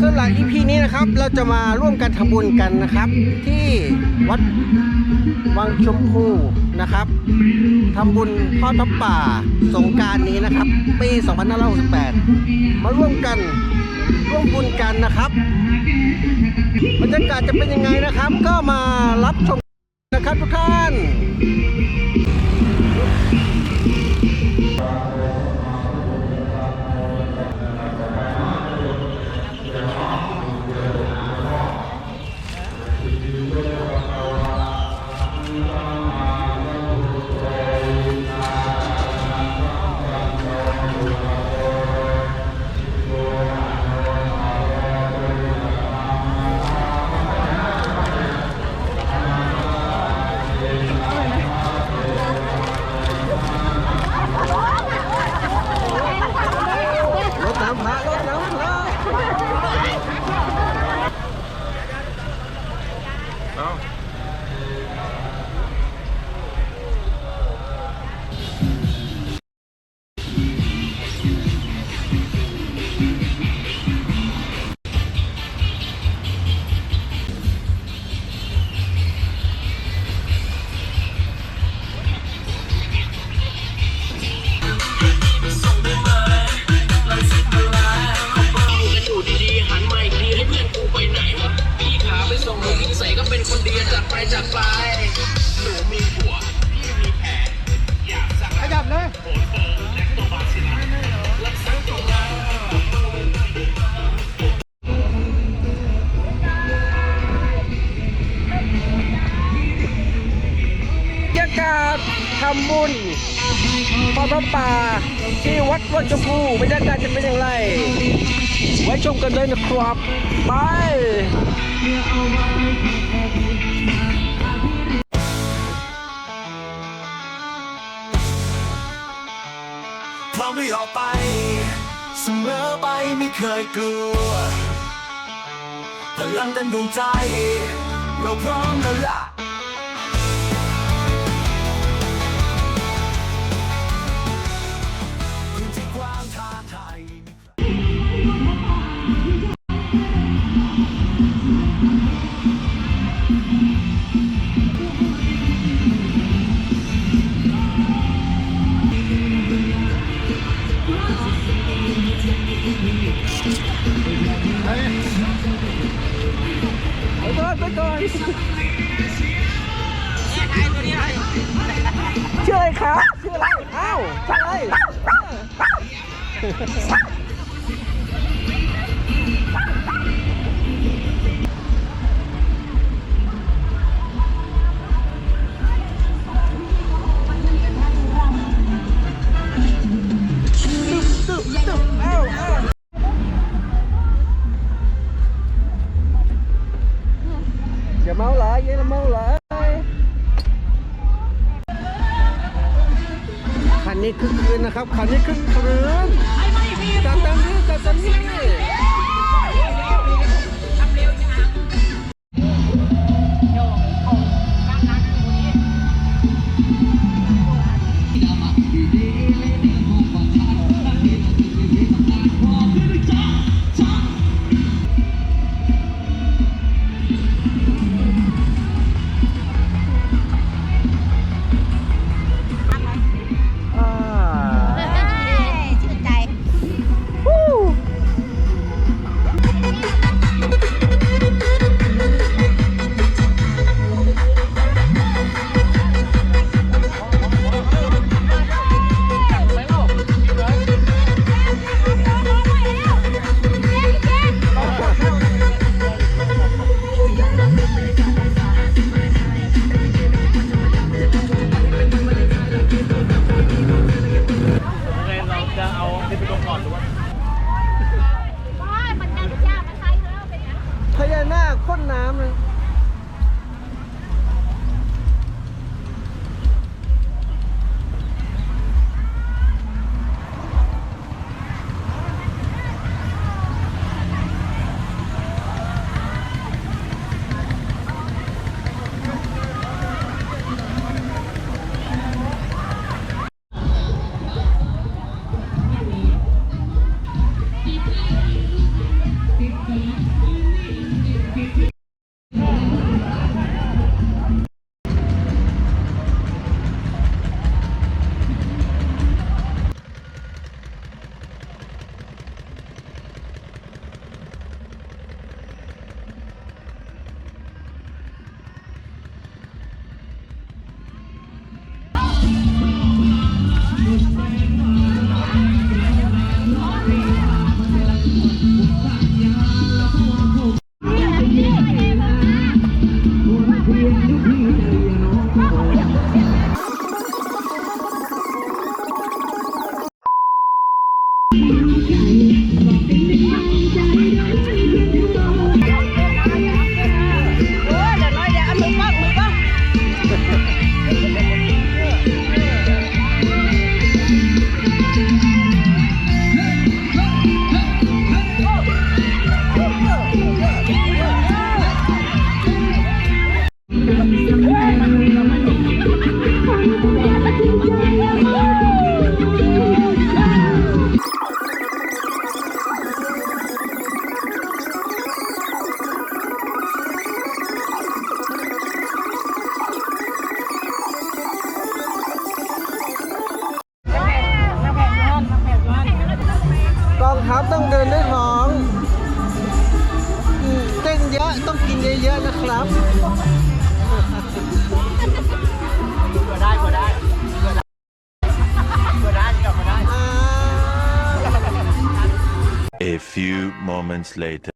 สำหรับ EP นี้นะครับเราจะมาร่วมกันทำบุญกันนะครับ ที่วัดวังชมพูนะครับทำบุญทอดพระป่าสงการนี้นะครับ ปี2568 มาร่วมกันร่วมบุญกันนะครับบรรยากาศจะเป็นยังไงนะครับ ก็มารับชมนะครับทุกท่าน อ ทำบุญทอดพระป่าที่วัดวังชมพูบรรยากาศจะเป็นอย่างไร ไว้ชมกันเลยนะครับไปพร้อมที่ออกไปเสมอไปไม่เคยกลัวพลังเต็มดวงใจ เราพร้อมแล้วล่ะ ชื่ครับชื่ออะไรอ้าวชื่ออะไรตึ๊บตึ๊บอ้าวอ้าว นะครับคันนี้ขึ้น ครับต้องเดินด้วยท้องเต้นเยอะต้องกินเยอะๆนะครับก็ได้ก็ได้ก็ได้ก็ได้ A few moments later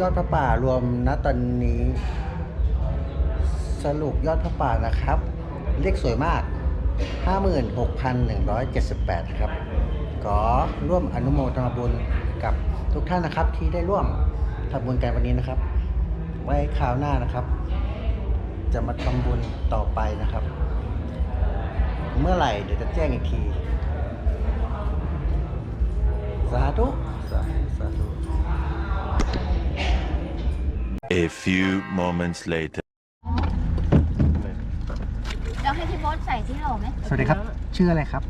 ยอดพระป่ารวมณตอนนี้ สรุปยอดพระป่านะครับ เลขสวยมาก 56,178 ครับขอร่วมอนุโมทนาบุญกับทุกท่านนะครับที่ได้ร่วมทำบุญกันวันนี้นะครับ ไว้คราวหน้านะครับ จะมาทำบุญต่อไปนะครับ เมื่อไหร่เดี๋ยวจะแจ้งอีกที สาธุสาธุ A few moments later. เราให้พี่โบ๊ทใส่ที่โหลไหมสวัสดีครับ ชื่ออะไรครับ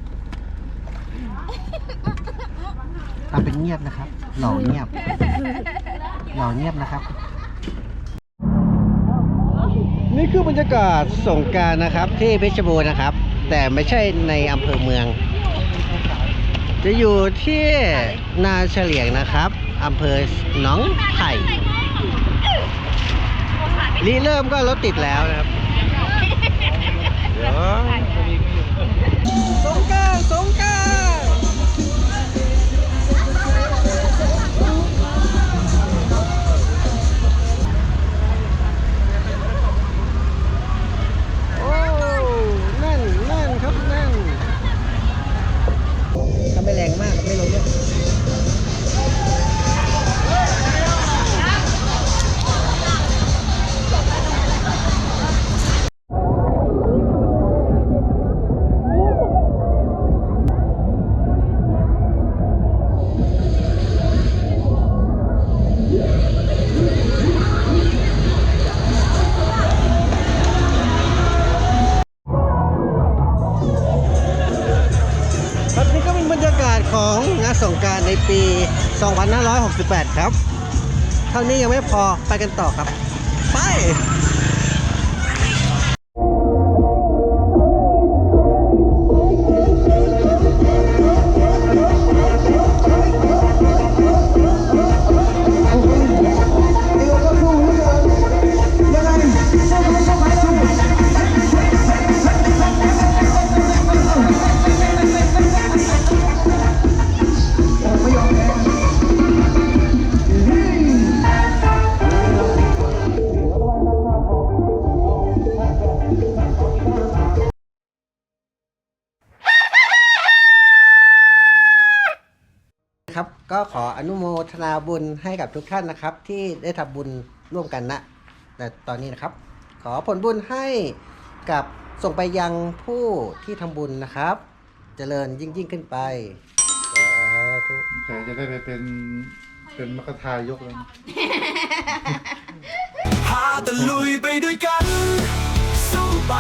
ทำเป็นเงียบนะครับหล่อเงียบหล่อเงียบนะครับ นี่คือบรรยากาศสงกรารนะครับ ที่เพชรบูรณ์นะครับ แต่ไม่ใช่ในอำเภอเมือง จะอยู่ที่นาเฉลียงนะครับอำเภอหนองไผ่ รีเริ่มก็รถติดแล้วนะครับ ในปี 2568 ครับ เท่านี้ยังไม่พอไปกันต่อครับ ไป ก็ขออนุโมทนาบุญให้กับทุกท่านนะครับ ที่ได้ทำบุญร่วมกันนะแต่ตอนนี้นะครับ ขอผลบุญให้กับส่งไปยังผู้ที่ทำบุญนะครับ เจริญยิ่งยิ่งขึ้นไปสาธุแกจะได้ไปเป็นเป็นมรรคทายกเลยพาตะลุยไปด้วยกัน สู้ไป